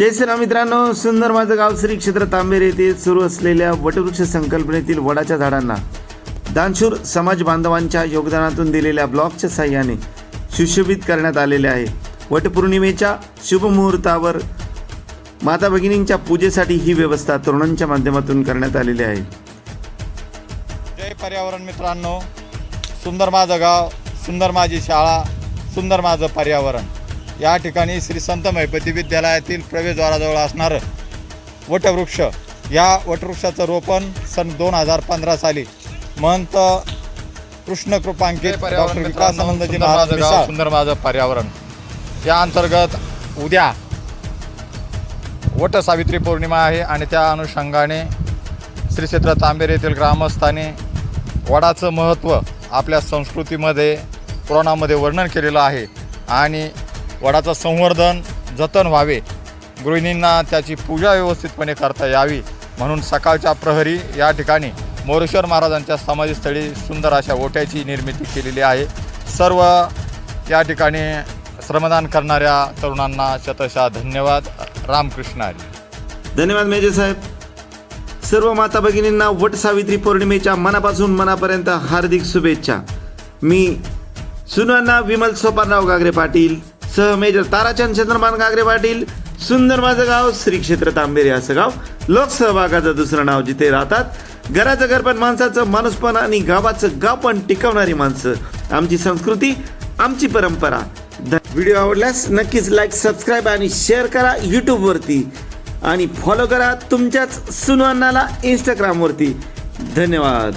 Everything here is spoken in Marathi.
जय श्रीराम मित्रांनो सुंदर माझं गाव श्री क्षेत्र तांबेर येथे सुरू असलेल्या वटवृक्ष संकल्पनेतील वडाच्या झाडांना दानशूर समाज बांधवांच्या योगदानातून दिलेल्या ब्लॉकच्या साह्याने सुशोभित करण्यात आलेले आहे. वटपौर्णिमेच्या शुभमुहूर्तावर माता भगिनींच्या पूजेसाठी ही व्यवस्था तरुणांच्या माध्यमातून करण्यात आलेली आहे. जय पर्यावरण मित्रांनो सुंदर माझं गाव सुंदर माझी शाळा सुंदर माझं पर्यावरण. या ठिकाणी श्री संत महिपती विद्यालयातील प्रवेशद्वाराजवळ असणारं वटवृक्ष. या वटवृक्षाचं रोपण सन दोन हजार पंधरा साली महंत कृष्ण कृपांकित डॉक्टर विकासानंदजी महाराज मिसाळ. सुंदर माझं पर्यावरण. या अंतर्गत उद्या वट सावित्री पौर्णिमा आहे आणि त्या अनुषंगाने श्री क्षेत्र तांबेर येथील ग्रामस्थांनी वडाचं महत्त्व आपल्या संस्कृतीमध्ये पुराणामध्ये वर्णन केलेलं आहे. आणि वडाचं संवर्धन जतन व्हावे. गृहिणींना त्याची पूजा व्यवस्थितपणे करता यावी. म्हणून सकाळच्या प्रहरी या ठिकाणी मोरेश्वर महाराजांच्या समाधीस्थळी सुंदर अशा ओट्याची निर्मिती केलेली आहे. सर्व या ठिकाणी श्रमदान करणाऱ्या तरुणांना शतशः धन्यवाद. रामकृष्ण हरी. धन्यवाद मेजर साहेब. सर्व माता भगिनींना वट सावित्री पौर्णिमेच्या मनापासून मनापर्यंत हार्दिक शुभेच्छा. मी सुनांना विमल सोपानराव गागरे पाटील सह मेजर ताराचंद चंद्रमान गागरे पाटील सुंदर माझं गाव श्री क्षेत्र तांबेरे असं गाव. लोकसहभागाचं दुसरं नाव जिथे राहतात घराचं घर पण माणसाचं माणूसपण आणि गावाचं गाव पण टिकवणारी माणसं. आमची संस्कृती आमची परंपरा. व्हिडिओ आवडल्यास नक्कीच लाईक सबस्क्राईब आणि शेअर करा यूट्यूबवरती आणि फॉलो करा तुमच्याच सुनवानाला इंस्टाग्रामवरती धन्यवाद.